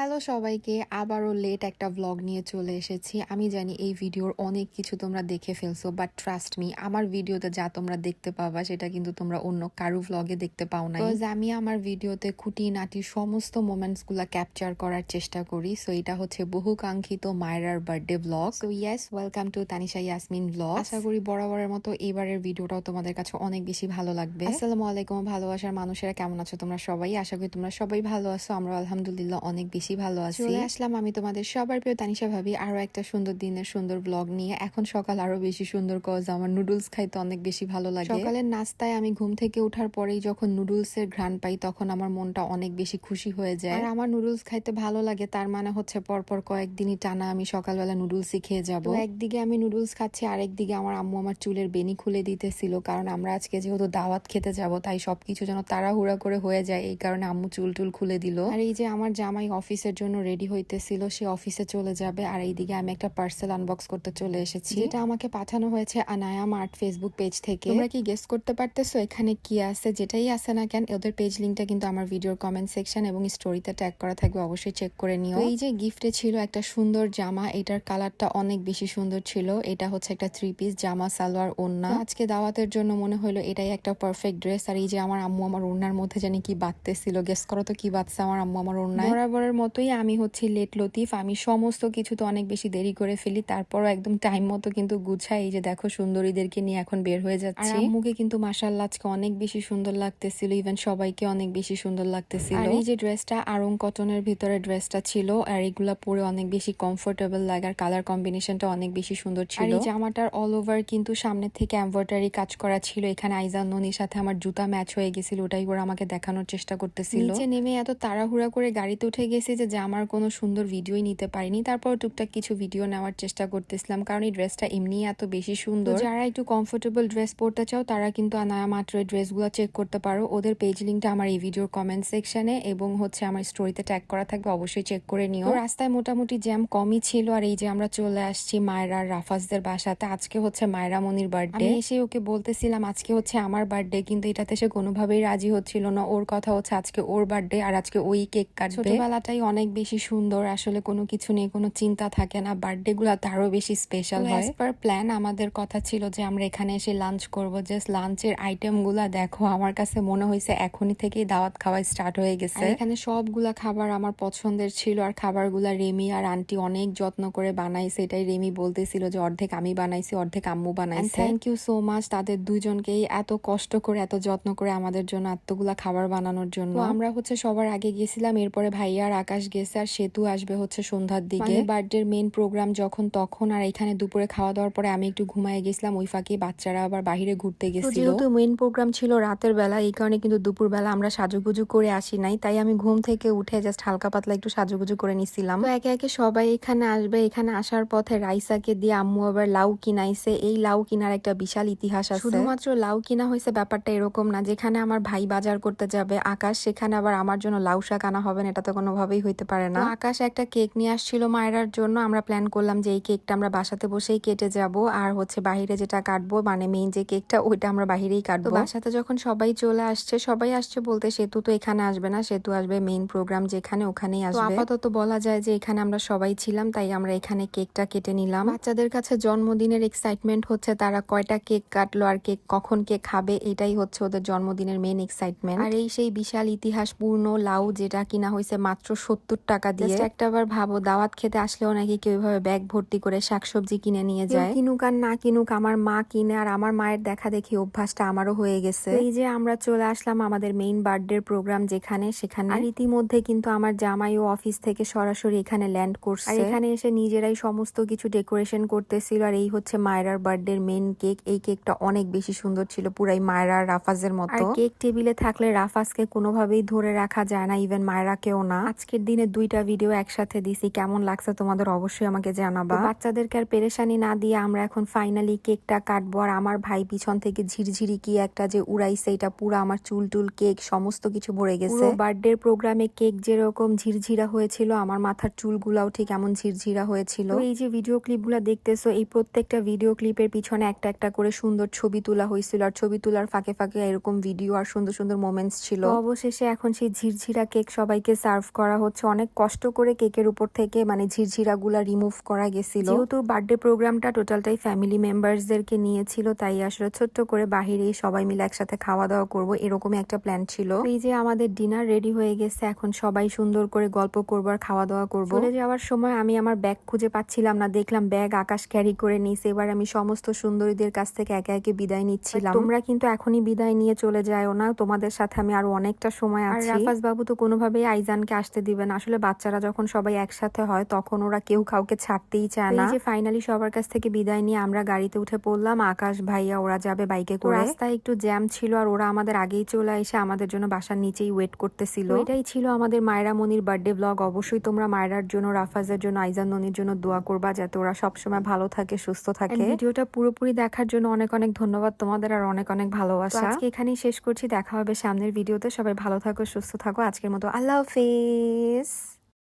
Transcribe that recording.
Hello সবাইকে, আবারও late একটা ব্লগ নিয়ে চলে এসেছি। আমি জানি এই ভিডিওর অনেক কিছু তোমরা দেখে ফেলছো বাট ট্রাস্ট মি আমার ভিডিওতে যা তোমরা দেখতে পাবা, সেটা কিন্তু তোমরা অন্য কারও ভ্লগে দেখতে পাও না আমি আমার ভিডিওতে খুঁটিনাটি সমস্ত মোমেন্টসগুলা ক্যাপচার করার চেষ্টা করি সো এটা হচ্ছে বহু কাঙ্ক্ষিত মায়রার birthday blog so yes welcome to Tanisha Yasmin blog আশা করি বরাবরের মতো এবারের ভিডিওটাও তোমাদের কাছে অনেক বেশি ভালো লাগবে। আসসালামু আলাইকুম, ভালোবাসার মানুষেরা কেমন আছো তোমরা সবাই? আশা করি তোমরা সবাই ভালো আছো আমরা আলহামদুলিল্লাহ অনেক বেশি ভালো আছি। চলে আসলাম আমি তোমাদের সবার প্রিয় তানিশা ভাবি। আরও একটা সুন্দর দিনের সুন্দর ব্লগ নিয়ে। এখন সকাল আরও বেশি সুন্দর কজ আমার নুডলস খাইতে অনেক বেশি ভালো লাগে। সকালের নাস্তায় আমি ঘুম থেকে ওঠার পরেই যখন নুডলস এর ঘ্রাণ পাই তখন আমার মনটা অনেক বেশি খুশি হয়ে যায়। আর আমার নুডলস খাইতে ভালো লাগে তার মানে হচ্ছে পরপর কয়েকদিনই টানা আমি সকালবেলা নুডলসই খেয়ে যাব। একদিকে আমি নুডলস খাচ্ছি আরেকদিকে আমার আম্মু আমার চুলের বেনি খুলে দিতেছিল। কারণ আমরা আজকে যেহেতু দাওয়াত খেতে যাব তাই সবকিছু যেন তাড়াহুড়া করে হয়ে যায়। এই কারণে আম্মু চুল টুল খুলে দিল। আর এই যে আমার জামাই অফিসের জন্য রেডি হইতেছিল সে অফিসে চলে যাবে। আর এইদিকে আমি একটা পার্সেল আনবক্স করতে চলে এসেছি। যেটা আমাকে পাঠানো হয়েছে আনায়া মার্ট ফেসবুক পেজ থেকে। তোমরা কি গেস করতে পারতেছো এখানে কি আছে? যেটাই আছে না কেন ওদের পেজ লিঙ্কটা কিন্তু আমার ভিডিওর কমেন্ট সেকশন এবং স্টোরিতে ট্যাগ করা থাকবে অবশ্যই চেক করে নিও। এই যে গিফটে ছিল একটা সুন্দর জামা এটার কালারটা অনেক বেশি সুন্দর ছিল। এটা হচ্ছে একটা থ্রি পিস জামা সালোয়ার ওন্না আজকে দাওয়াতের জন্য মনে হলো এটাই একটা পারফেক্ট ড্রেস আর এই যে আমার আম্মু আমার ওড়নার মধ্যে জানি কি বাঁধতেছিল গেস করো তো কি বাঁধছে আমার আম্মু আমার ওড়নায়। বরাবরের মতোই আমি হচ্ছি লেট লতিফ। আমি সমস্ত কিছু তো অনেক বেশি দেরি করে ফেলি তারপরও একদম টাইম মতো কিন্তু গুছাই। এই যে দেখো সুন্দরীদেরকে নিয়ে এখন বের হয়ে যাচ্ছে। আম্মুকে কিন্তু মাসাল্লাহ আজকে অনেক বেশি সুন্দর লাগতেছিল ইভেন সবাইকে অনেক বেশি সুন্দর লাগতেছিল। আর এই যে ড্রেসটা আরং কটনের ভিতরে ড্রেসটা ছিল আর এগুলা পরে অনেক বেশি কমফোর্টেবল লাগে আর কালার কম্বিনেশনটা অনেক বেশি সুন্দর ছিল। আর এই জামাটার অল ওভার কিন্তু সামনে থেকে এমব্রয়ডারি কাজ করা ছিল। এখানে আইজান ননির সাথে আমার জুতা ম্যাচ হয়ে গেছিল ওটাই ওরা আমাকে দেখানোর চেষ্টা করতেছিল। নিচে নেমে এত তাড়াহুড়া করে গাড়িতে উঠে গেছি যে জামার কোনো সুন্দর ভিডিওই নিতে পারিনি। তারপর টুকটাক কিছু ভিডিও নেওয়ার চেষ্টা করতেছিলাম কারণ এই ড্রেসটা এমনি এত বেশি সুন্দর। যারা একটু কমফোর্টেবল ড্রেস পরতে চাও তারা কিন্তু আনায়া মাত্র ড্রেসগুলো চেক করতে পারো। ওদের পেজ লিঙ্কটা আমার এই ভিডিওর কমেন্ট সেকশনে এবং হচ্ছে আমার স্টোরিতে ট্যাগ করা থাকবে অবশ্যই চেক করে নিও। রাস্তায় মোটামুটি জ্যাম কমই ছিল আর এই যে আমরা চলে আসছি মায়েরা রাফাজদের বাসাতে। আজকে হচ্ছে মায়েরা মনির বার্থডে এসে ওকে বলতেছিলাম আজকে হচ্ছে আমার বার্থডে কিন্তু এটাতে সে কোনোভাবেই রাজি হচ্ছিল না। ওর কথা হচ্ছে আজকে ওর বার্থডে আর আজকে ওই কেক কাটবে। ছোটবেলাটাই অনেক বেশি সুন্দর আসলে কোনো কিছু নিয়ে কোনো চিন্তা থাকে না বার্থডে গুলো আরও বেশি স্পেশাল হয়। পার প্ল্যান আমাদের কথা ছিল যে আমরা এখানে এসে লাঞ্চ করব জাস্ট লাঞ্চের আইটেমগুলা দেখো আমার কাছে মনে হয়েছে এখনই থেকেই দাওয়াত খাওয়া স্টার্ট হয়ে গেছে। এখানে সবগুলা খাবার আমার পছন্দের ছিল আর খাবারগুলা রেমি আর আন্টি অনেক যত্ন করে বানাইছে এটাই রেমি বলতেছিল যে অর্ধেক আমি বানাইছি অর্ধেক আম্মু বানাইছে। থ্যাংক ইউ সো মাচ তাদের দুজনকেই এত কষ্ট করে এত যত্ন করে আমাদের জন্য এতগুলা খাবার বানানোর জন্য। আমরা হচ্ছে সবার আগে গেছিলাম এরপরে ভাইয়া আর আকাশ গেছে আর সেতু আসবে হচ্ছে সন্ধ্যার দিকে। বার্থডের মেন প্রোগ্রাম যখন তখন আর এখানে দুপুরে খাওয়া দাওয়ার পরে আমি একটু ঘুমায় গেছিলাম ওই ফাঁকে বাচ্চারা আবার বাহিরে ঘুরতে গেছিল। যেহেতু মেন প্রোগ্রাম ছিল রাতের বেলা এই কারণে কিন্তু দুপুর বেলা আমরা সাজুগুজু করে আসি নাই তাই আমি ঘুম থেকে উঠে জাস্ট হালকা পাতলা একটু সাজুগুজু করে নিছিলাম। তো একে একে সবাই এখানে আসবে এখানে আসার পথে রাইসাকে দিয়ে আম্মু আবার লাউ কিনাইছে। এই লাউ কিনার একটা বিশাল ইতিহাস আছে। শুধুমাত্র লাউ কিনা হয়েছে ব্যাপারটা এরকম না যেখানে আমার ভাই বাজার করতে যাবে আকাশ সেখানে আবার আমার জন্য লাউ শাক আনা হবে না এটা তো কোনোভাবেই হইতে পারে না। আকাশ একটা কেক নিয়ে আসছিল মায়েরার জন্য। আমরা প্ল্যান করলাম যে এই কেকটা আমরা বাসাতে বসেই কেটে যাব। আর হচ্ছে বাহিরে যেটা কাটবো মানে মেইন যে কেকটা ওইটা আমরা বাহিরেই কাটবো। বাসাতে যখন সবাই চলে আসছে সবাই আসছে বলতে সেতু তো এখানে আসবে না। সেতু আসবে মেইন প্রোগ্রাম যেখানে ওখানেই আসবে। আপাতত বলা যায় যে এখানে আমরা সবাই ছিলাম তাই আমরা এখানে কেকটা কেটে নিলাম। বাচ্চাদের কাছে জন্মদিনের এক্সাইটমেন্ট হচ্ছে তারা কয়টা কেক কাটলো আর কেক কখন কে খাবে এটাই হচ্ছে ওদের জন্মদিনের মেন এক্সাইটমেন্ট আর এই সেই বিশাল ইতিহাস পূর্ণ লাউ যেটা কিনা হয়েছে মাত্র সত্তর টাকা দিয়ে। একটা বার ভাবো দাওয়াত খেতে আসলেও নাকি কেউ এভাবে ব্যাগ ভর্তি করে শাকসবজি কিনে নিয়ে যায়। কিনুক আর না কিনুক আমার মা কিনে আর আমার মায়ের দেখা দেখি অভ্যাসটা আমারও হয়ে গেছে। এই যে আমরা চলে আসলাম আমাদের মেইন বার্থডে প্রোগ্রাম যেখানে সেখানে। আর ইতিমধ্যে কিন্তু আমার জামাই ও অফিস থেকে সরাসরি এখানে ল্যান্ড করছে। আর এখানে এসে নিজেরাই সমস্ত কিছু ডেকোরেশন করতেছিল আর এই হচ্ছে মায়রার বার্থডে মেইন কেক এই কেকটা অনেক বেশি সুন্দর ছিল পুরাই মায়েরার রাফাজের মতো। আর কেক টেবিলে থাকলে রাফাজকে কোনোভাবেই ধরে রাখা যায় না ইভেন মায়েরাকেও না। আজকের দিনে দুইটা ভিডিও একসাথে দিছি। কেমন লাগছে তোমাদের অবশ্যই আমাকে জানাবা। বাচ্চাদেরকে আর পেরেশানি না দিয়ে আমরা এখন ফাইনালি কেকটা কাটবো। আর আমার ভাই পিছন থেকে ঝিরঝিরি কি একটা যে উড়াইছে এটা পুরো আমার চুল টুল কেক সমস্ত কিছু ভরে গেছে। বার্থডে প্রোগ্রামে কেক যেরকম ঝিরঝিরা হয়েছিল আমার মাথার চুলগুলাও ঠিক এমন ঝিরঝিরা হয়েছিল। এই যে ভিডিও ক্লিপগুলো দেখতেছো এই প্রত্যেকটা ভিডিও ক্লিপের পিছনে একটা একটা করে সুন্দর ছবি তোলা হয়েছিল। আর ছবি তোলার ফাঁকে ফাঁকে এরকম ভিডিও আর সুন্দর সুন্দর মোমেন্টস ছিল। অবশেষে এখন সেই ঝিরঝিরা কেক সবাইকে সার্ভ করা হচ্ছে। হচ্ছে অনেক কষ্ট করে কেকের উপর থেকে মানে ঝিরঝিরাগুলা রিমুভ করা গেছিল। যেহেতু বার্থডে প্রোগ্রামটা টোটালটাই ফ্যামিলি মেম্বার্সদেরকে নিয়েছিল তাই আসলে ছোট্ট করে বাহিরেই সবাই মিলে একসাথে খাওয়া দাওয়া করব এরকমই একটা প্ল্যান ছিল। এই যে আমাদের ডিনার রেডি হয়ে গেছে এখন সবাই সুন্দর করে গল্প করব আর খাওয়া দাওয়া করব। চলে যাওয়ার সময় আমি আমার ব্যাগ খুঁজে পাচ্ছিলাম না দেখলাম ব্যাগ আকাশ ক্যারি করে নিয়েছে এবার আমি সমস্ত সুন্দরীদের কাছ থেকে একে একে বিদায় নিচ্ছিলাম। তোমরা কিন্তু এখনই বিদায় নিয়ে চলে যাও না তোমাদের সাথে আমি আরও অনেকটা সময় আছি। রাফাজ বাবু তো কোনোভাবেই আইজানকে আসতে দিবে না। আসলে বাচ্চারা যখন সবাই একসাথে হয় তখন ওরা কেউ কাউকে ছাড়তেই চায় না। যে ফাইনালি সবার কাছ থেকে বিদায় নিয়ে আমরা গাড়িতে উঠে পড়লাম আকাশ ভাইয়া ওরা যাবে বাইকে করে। রাস্তায় একটু জ্যাম ছিল আর ওরা আমাদের আগেই চলে এসে আমাদের জন্য বাসার নিচেই ওয়েট করতেছিল। এটাই ছিল আমাদের মায়রা মনির বার্থডে ব্লগ অবশ্যই তোমরা মায়রার জন্য রাফাজের জন্য আইজান ননির জন্য দোয়া করবা যাতে ওরা সবসময় ভালো থাকে সুস্থ থাকে। ভিডিওটা পুরোপুরি দেখার জন্য অনেক অনেক ধন্যবাদ তোমাদের আর অনেক অনেক ভালোবাসা। আজকে এখানেই শেষ করছি দেখা হবে সামনের ভিডিওতে। সবাই ভালো থাকো সুস্থ থাকো। আজকের মতো আল্লাহ হাফেজ। is